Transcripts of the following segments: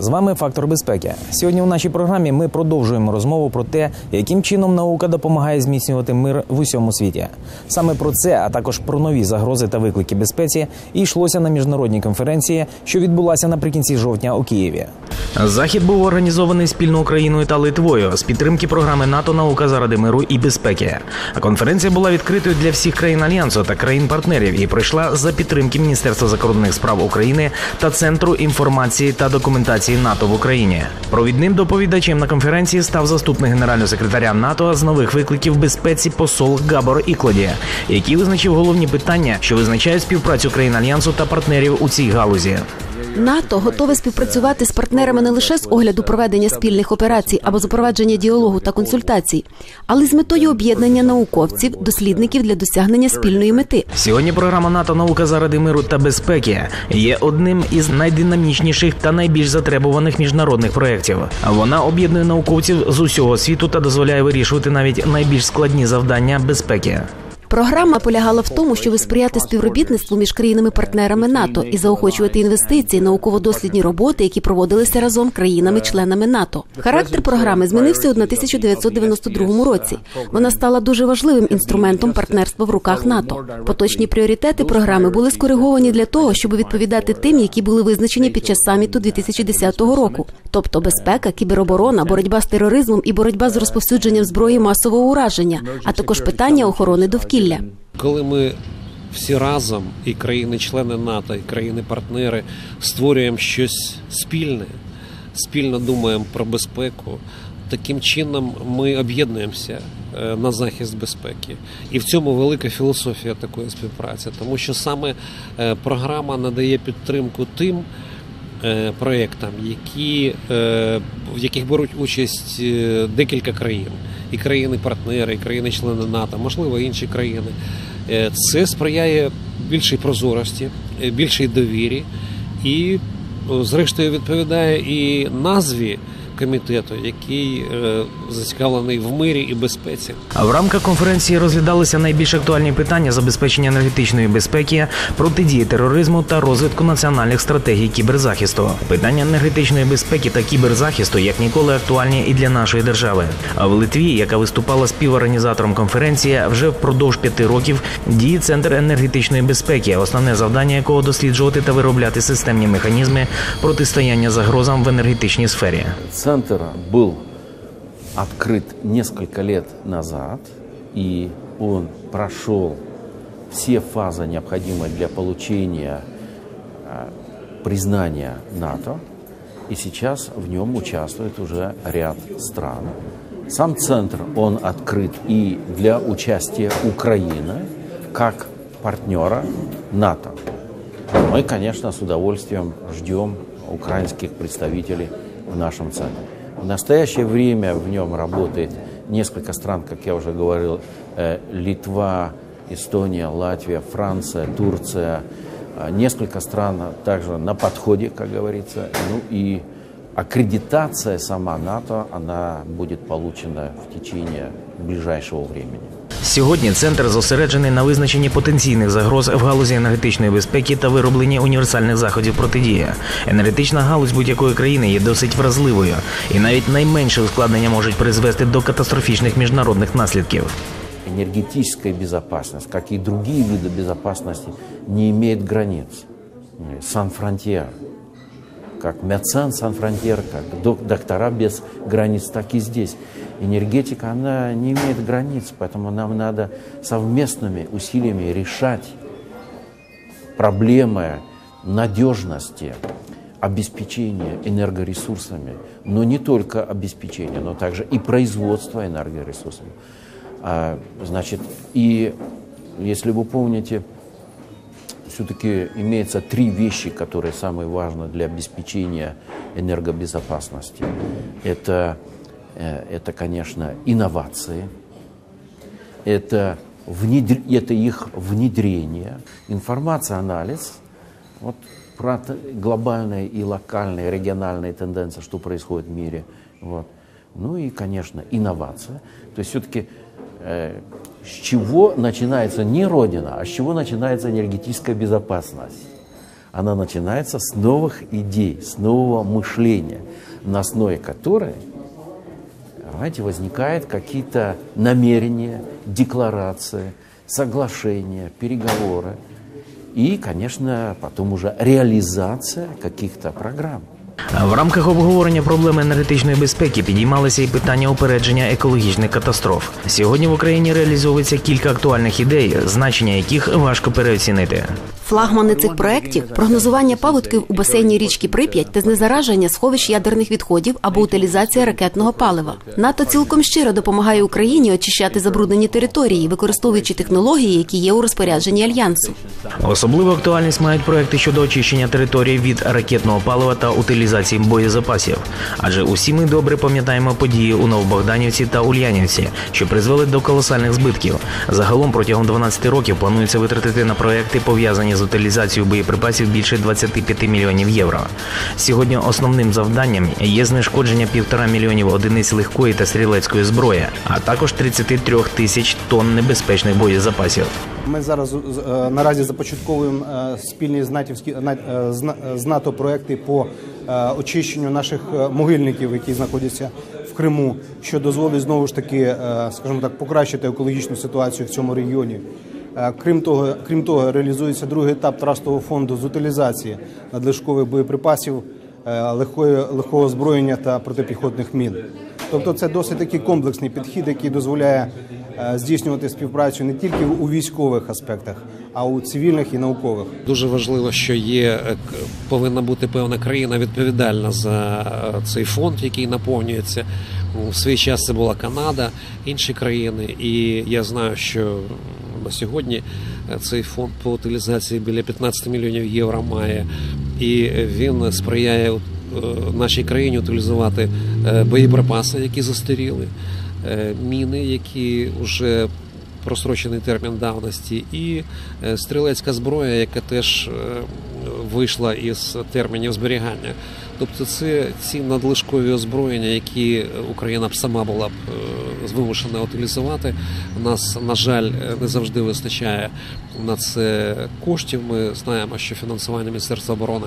З вами фактор безпеки. Сьогодні у нашій програмі ми продовжуємо розмову про те, яким чином наука допомагає зміцнювати мир в усьому світі. Саме про це, а також про нові загрози та виклики безпеці, і йшлося на міжнародній конференції, що відбулася наприкінці жовтня у Києві. Захід був організований спільно Україною та Литвою з підтримки програми НАТО Наука заради миру і безпеки. Конференція була відкритою для всіх країн альянсу та країн-партнерів і пройшла за підтримки Міністерства закордонних справ України та Центру інформації та документації НАТО в Україні. Провідним доповідачем на конференції став заступник генерального секретаря НАТО з нових викликів безпеці посол Габор Іклоді, який визначив головні питання, що визначають співпрацю країн альянсу та партнерів у цій галузі. НАТО готове співпрацювати з партнерами не лише з огляду проведення спільних операцій або запровадження діалогу та консультацій, але й з метою об'єднання науковців, дослідників для досягнення спільної мети. Сьогодні програма НАТО Наука заради миру та безпеки є одним із найдинамічніших та найбільш затребуваних міжнародних проєктів. Вона об'єднує науковців з усього світу та дозволяє вирішувати навіть найбільш складні завдання безпеки. Програма полягала в тому, щоб сприяти співробітництву між країнами-партнерами НАТО і заохочувати інвестиції, науково-дослідні роботи, які проводилися разом країнами-членами НАТО. Характер програми змінився у 1992 році. Вона стала дуже важливим інструментом партнерства в руках НАТО. Поточні пріоритети програми були скориговані для того, щоб відповідати тим, які були визначені під час саміту 2010 року, тобто безпека, кібероборона, боротьба з тероризмом і боротьба з розповсюдженням зброї масового ураження, а також питання охорони довкілля. Коли ми всі разом, і країни-члени НАТО, і країни-партнери створюємо щось спільне, спільно думаємо про безпеку. Таким чином ми об'єднуємося е, на захист безпеки, і в цьому велика філософія такої співпраці, тому що саме е, програма надає підтримку тим е, проєктам, які в яких беруть участь декілька країн, і країни-партнери, і країни-члени НАТО, можливо, інші країни. Це сприяє більшій прозорості, більшій довірі і, зрештою, відповідає і назві комітету, який е, зацікавлений в мирі і безпеці. А в рамках конференції розглядалися найбільш актуальні питання забезпечення енергетичної безпеки, протидії тероризму та розвитку національних стратегій кіберзахисту. Питання енергетичної безпеки та кіберзахисту як ніколи актуальні і для нашої держави. А в Литві, яка виступала співорганізатором конференції, вже впродовж п'яти років діє центр енергетичної безпеки, основне завдання якого досліджувати та виробляти системні механізми протистояння загрозам в енергетичній сфері. Центр был открыт несколько лет назад, и он прошел все фазы, необходимые для получения признания НАТО, и сейчас в нем участвует уже ряд стран. Сам центр, он открыт и для участия Украины как партнера НАТО. Мы, конечно, с удовольствием ждем украинских представителей в нашем центре. В настоящее время в нем работает несколько стран, как я уже говорил, Литва, Эстония, Латвия, Франция, Турция, несколько стран также на подходе, как говорится. Ну и аккредитация сама НАТО, она будет получена в течение ближайшего времени. Сьогодні центр зосереджений на визначенні потенційних загроз в галузі енергетичної безпеки та виробленні універсальних заходів протидії. Енергетична галузь будь-якої країни є досить вразливою, і навіть найменше ускладнення можуть призвести до катастрофічних міжнародних наслідків. Энергетическая безопасность, как и другие виды безопасности, не имеет границ. Сан-фронтьер, как медицин сан-фронтьер, как доктора без границ, так и здесь. Энергетика, она не имеет границ, поэтому нам надо совместными усилиями решать проблемы надежности, обеспечения энергоресурсами, но не только обеспечения, но также и производство энергоресурсами. А, значит, и если вы помните, все-таки имеется три вещи, которые самые важные для обеспечения энергобезопасности. Это, это конечно, инновации, это, внедр... это их внедрение, информация, анализ, вот про глобальные и локальные, региональные тенденции, что происходит в мире. Вот. Ну и, конечно, инновация. То есть все-таки э, с чего начинается не Родина, а с чего начинается энергетическая безопасность. она начинается с новых идей, с нового мышления, на основе которой понимаете, возникают какие-то намерения, декларации, соглашения, переговоры. И, конечно, потом уже реализация каких-то программ. В рамках обговорення проблеми енергетичної безпеки підіймалися і питання упередження екологічних катастроф. Сьогодні в Україні реалізовується кілька актуальних ідей, значення яких важко переоцінити. Флагмани цих проєктів – прогнозування паводків у басейні річки Прип'ять та знезараження сховищ ядерних відходів або утилізація ракетного палива. НАТО цілком щиро допомагає Україні очищати забруднені території, використовуючи технології, які є у розпорядженні альянсу. Особливу актуальність мають проекти щодо очищення території від ракетного палива та утилізації боєзапасів. Адже усі ми добре пам'ятаємо події у Новобогданівці та Ульянівці, що призвели до колосальних збитків. Загалом протягом 12 років планується витратити на проекти, пов'язані з утилізацією боєприпасів більше 25 мільйонів євро. Сьогодні основним завданням є знешкодження півтора мільйонів одиниць легкої та стрілецької зброї, а також 33 тисяч тонн небезпечних боєзапасів. Ми зараз з- е, наразі започатковуємо е, спільні з натівські е, з НАТО проекти по очищенню наших могильників, які знаходяться в Криму, що дозволить знову ж таки, скажімо так, покращити екологічну ситуацію в цьому регіоні. Е, Крім того, крім того, реалізується другий етап трастового фонду з утилізації надлишкових боєприпасів, е, легкої легкого озброєння та протипіхотних мін. Тобто, це досить такий комплексний підхід, який дозволяє е, здійснювати співпрацю не тільки у військових аспектах, а у цивільних і наукових. Дуже важливо, що є повинна бути певна країна відповідальна за цей фонд, який наповнюється. У свій час це була Канада, інші країни, і я знаю, що на сьогодні е, цей фонд по утилізації біля 15 мільйонів євро має, і він сприяє е, нашій країні утилізувати е, боєприпаси, які застаріли, міни, які вже просрочений термін давності, і стрілецька зброя, яка теж вийшла із термінів зберігання. Тобто це ці надлишкові озброєння, які Україна б сама була б вимушена утилізувати. Нас, на жаль, не завжди вистачає на це коштів. Ми знаємо, що фінансування Міністерства оборони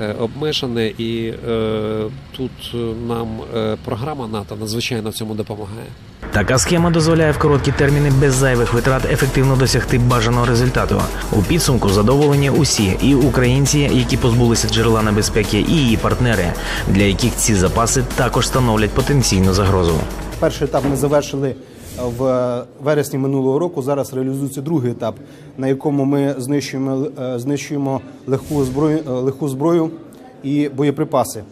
е, обмежене, і е, тут нам е, програма НАТО надзвичайно в цьому допомагає. Така схема дозволяє в короткі терміни без зайвих витрат ефективно досягти бажаного результату. У підсумку задоволені усі і українці, які позбулися джерела небезпеки, і її партнери, для яких ці запаси також становлять потенційну загрозу. Перший етап ми завершили в вересні минулого року. Зараз реалізується другий етап, на якому ми знищуємо, е, знищуємо легку зброю, е, легку зброю і боєприпаси.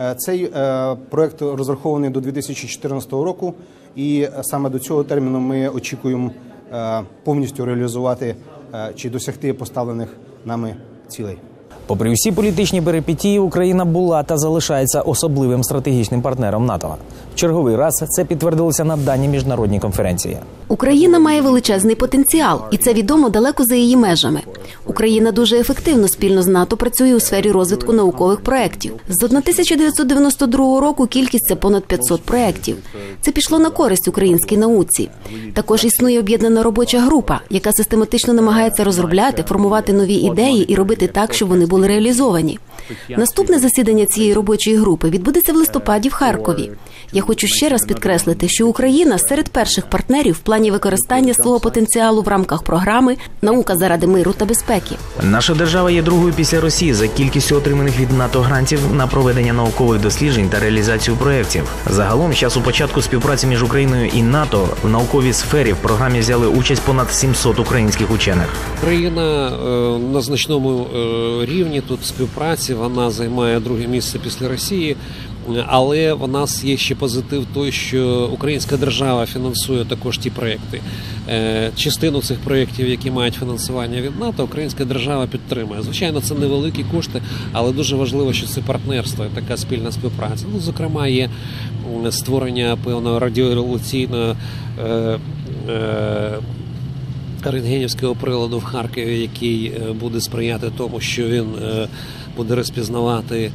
Е, Цей е, проект розрахований до 2014 року, і е, саме до цього терміну ми очікуємо е, повністю реалізувати е, чи досягти поставлених нами цілей. Попри всі політичні перипетії, Україна була та залишається особливим стратегічним партнером НАТО. В черговий раз це підтвердилося на даній міжнародній конференції. Україна має величезний потенціал, і це відомо далеко за її межами. Україна дуже ефективно спільно з НАТО працює у сфері розвитку наукових проєктів. З 1992 року кількість це понад 500 проєктів. Це пішло на користь українській науці. Також існує об'єднана робоча група, яка систематично намагається розробляти, формувати нові ідеї і робити так, щоб вони були реалізовані. Наступне засідання цієї робочої групи відбудеться в листопаді в Харкові. Я хочу ще раз підкреслити, що Україна серед перших партнерів в плані використання свого потенціалу в рамках програми Наука заради миру та безпеки. Наша держава є другою після Росії за кількістю отриманих від НАТО грантів на проведення наукових досліджень та реалізацію проєктів. Загалом, з часу початку співпраці між Україною і НАТО в науковій сфері в програмі взяли участь понад 700 українських учених. Україна е, на значному е, рівні тут співпраці. Вона займає друге місце після Росії. Але в нас є ще позитив той, що українська держава фінансує також ті проекти. Е, Частину цих проєктів, які мають фінансування від НАТО, українська держава підтримує. Звичайно, це невеликі кошти, але дуже важливо, що це партнерство, і така спільна співпраця. Ну, зокрема, є створення певного радіореволюційного. Рентгенівського приладу в Харкові, який е, буде сприяти тому, що він е, буде розпізнавати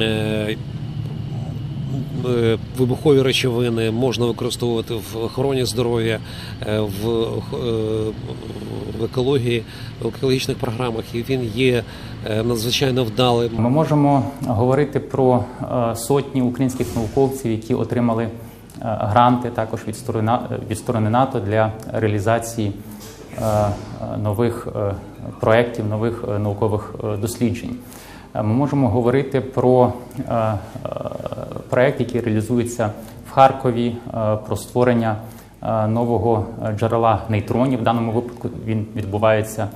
е, вибухові речовини можна використовувати в охороні здоров'я, в, екології, в екологічних програмах, і він є надзвичайно вдалим. Ми можемо говорити про сотні українських науковців, які отримали гранти також від сторони НАТО для реалізації нових е, проєктів, нових е, наукових е, досліджень. Е, Ми можемо говорити про е, е, проєкт, який реалізується в Харкові, е, про створення е, нового е, джерела нейтронів. В даному випадку він відбувається е,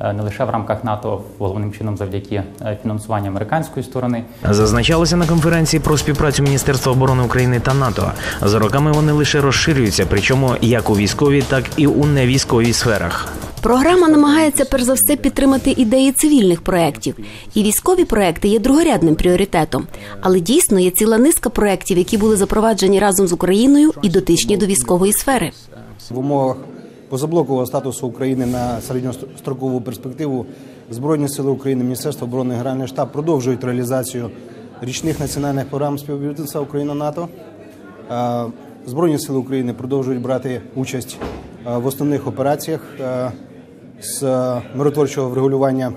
не лише в рамках НАТО, головним чином завдяки е, фінансуванню американської сторони. Зазначалося на конференції про співпрацю Міністерства оборони України та НАТО. За роками вони лише розширюються, причому як у військовій, так і у невійськовій сферах. Програма намагається перш за все підтримати ідеї цивільних проєктів. І військові проекти є другорядним пріоритетом. Але дійсно є ціла низка проєктів, які були запроваджені разом з Україною і дотичні до військової сфери. В умовах позаблокового статусу України на середньострокову перспективу Збройні сили України, Міністерство оборони, Генеральний штаб продовжують реалізацію річних національних програм співробітництва Україна-НАТО. Е, Збройні сили України продовжують брати участь в основних операціях з миротворчого врегулювання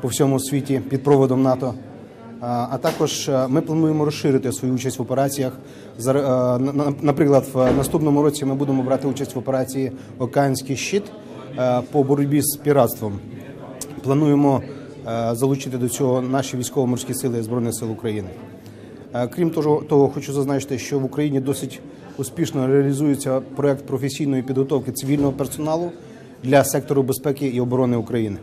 по всьому світі під проводом НАТО. А також е, ми плануємо розширити свою участь в операціях. Е, на- на- Наприклад, в наступному році ми будемо брати участь в операції Океанський щит е, по боротьбі з піратством. Плануємо залучити до цього наші військово-морські сили Збройних сил України. Крім того, того, хочу зазначити, що в Україні досить успішно реалізується проект професійної підготовки цивільного персоналу для сектору безпеки і оборони України.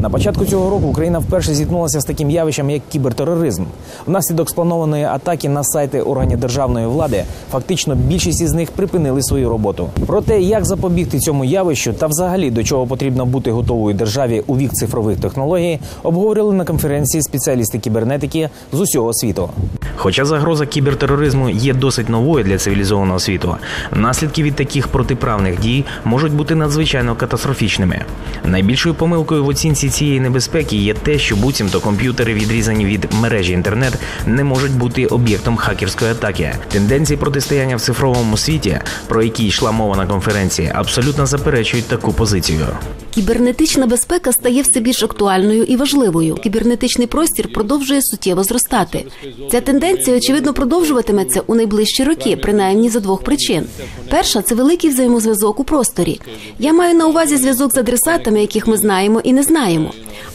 На початку цього року Україна вперше зіткнулася з таким явищем, як кібертероризм. Внаслідок спланованої атаки на сайти органів державної влади фактично більшість із них припинили свою роботу. Про те, як запобігти цьому явищу та взагалі до чого потрібно бути готовою державі у вік цифрових технологій, обговорили на конференції спеціалісти кібернетики з усього світу. Хоча загроза кібертероризму є досить новою для цивілізованого світу, наслідки від таких протиправних дій можуть бути надзвичайно катастрофічними. Найбільшою помилкою в оцінці цієї небезпеки є те, що буцімто комп'ютери, відрізані від мережі інтернет, не можуть бути об'єктом хакерської атаки. Тенденції протистояння в цифровому світі, про які йшла мова на конференції, абсолютно заперечують таку позицію. Кібернетична безпека стає все більш актуальною і важливою. Кібернетичний простір продовжує суттєво зростати. Ця тенденція очевидно продовжуватиметься у найближчі роки, принаймні за двох причин. Перша це великий взаємозв'язок у просторі. Я маю на увазі зв'язок з адресатами, яких ми знаємо і не знаємо.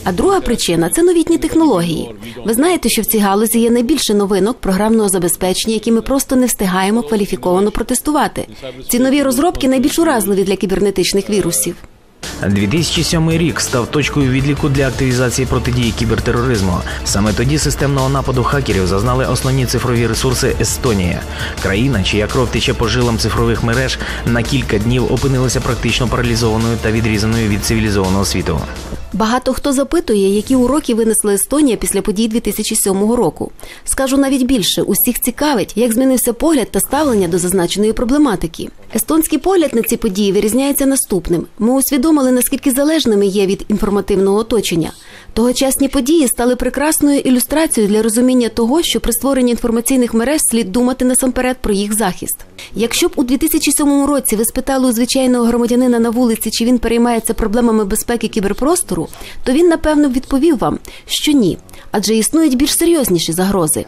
А друга причина це новітні технології. Ви знаєте, що в цій галузі є найбільше новинок програмного забезпечення, які ми просто не встигаємо кваліфіковано протестувати. Ці нові розробки найбільш уразливі для кібернетичних вірусів. 2007 рік став точкою відліку для активізації протидії кібертероризму. Саме тоді системного нападу хакерів зазнали основні цифрові ресурси Естонії. Країна, чия кров тече по жилам цифрових мереж, на кілька днів опинилася практично паралізованою та відрізаною від цивілізованого світу. Багато хто запитує, які уроки винесла Естонія після подій 2007 року. Скажу навіть більше, усіх цікавить, як змінився погляд та ставлення до зазначеної проблематики. Естонський погляд на ці події вирізняється наступним: ми усвідомили, наскільки залежними є від інформативного оточення. Тогочасні події стали прекрасною ілюстрацією для розуміння того, що при створенні інформаційних мереж слід думати насамперед про їх захист. Якщо б у 2007 році ви спитали у звичайного громадянина на вулиці, чи він переймається проблемами безпеки кіберпростору, то він напевно відповів вам, що ні, адже існують більш серйозніші загрози.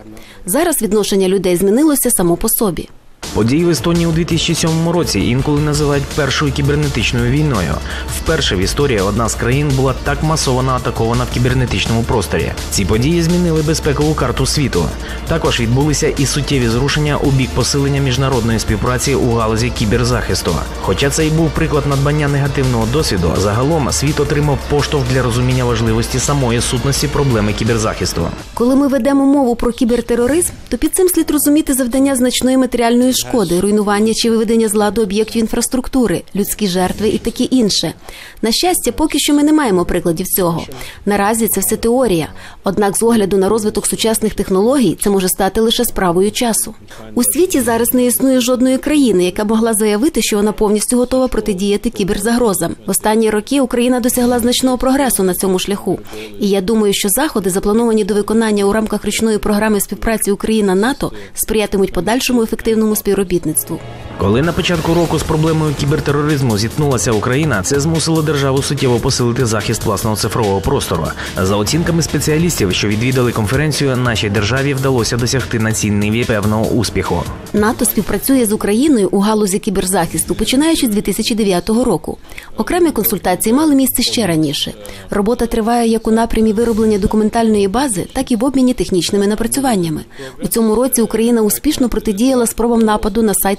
Зараз відношення людей змінилося само по собі. Події в Естонії у 2007 році інколи називають першою кібернетичною війною. Вперше в історії одна з країн була так масово атакована в кібернетичному просторі. Ці події змінили безпекову карту світу. Також відбулися і суттєві зрушення у бік посилення міжнародної співпраці у галузі кіберзахисту. Хоча це й був приклад надбання негативного досвіду, загалом світ отримав поштовх для розуміння важливості самої сутності проблеми кіберзахисту. Коли ми ведемо мову про кібертероризм, то під цим слід розуміти завдання значної матеріальної шкоди, руйнування чи виведення з ладу об'єктів інфраструктури, людські жертви і таке інше. На щастя, поки що ми не маємо прикладів цього. Наразі це все теорія. Однак, з огляду на розвиток сучасних технологій, це може стати лише справою часу. У світі зараз не існує жодної країни, яка могла заявити, що вона повністю готова протидіяти кіберзагрозам. В останні роки Україна досягла значного прогресу на цьому шляху. І я думаю, що заходи, заплановані до виконання у рамках річної програми співпраці Україна НАТО, сприятимуть подальшому ефективному співробітництву. Коли на початку року з проблемою кібертероризму зіткнулася Україна, це змусило державу суттєво посилити захист власного цифрового простору. За оцінками спеціалістів, що відвідали конференцію, нашій державі вдалося досягти на цій ниві певного успіху. НАТО співпрацює з Україною у галузі кіберзахисту, починаючи з 2009 року. Окремі консультації мали місце ще раніше. Робота триває як у напрямі вироблення документальної бази, так і в обміні технічними напрацюваннями. У цьому році Україна успішно протидіяла спробам нападу на сайт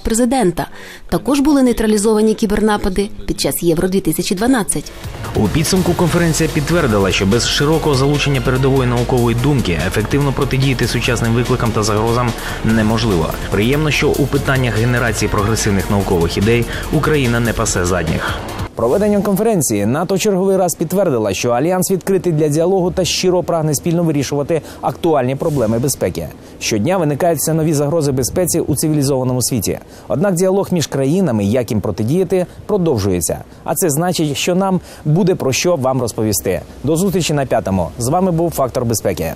президента. Також були нейтралізовані кібернапади під час Євро 2012 У підсумку конференція підтвердила, що без широкого залучення передової наукової думки ефективно протидіяти сучасним викликам та загрозам неможливо. Приємно, що у питаннях генерації прогресивних наукових ідей Україна не пасе задніх. Проведенням конференції НАТО черговий раз підтвердила, що альянс відкритий для діалогу та щиро прагне спільно вирішувати актуальні проблеми безпеки. Щодня виникають все нові загрози безпеці у цивілізованому світі. Однак діалог між країнами, як їм протидіяти, продовжується. А це значить, що нам буде про що вам розповісти. До зустрічі на п'ятому. З вами був фактор безпеки.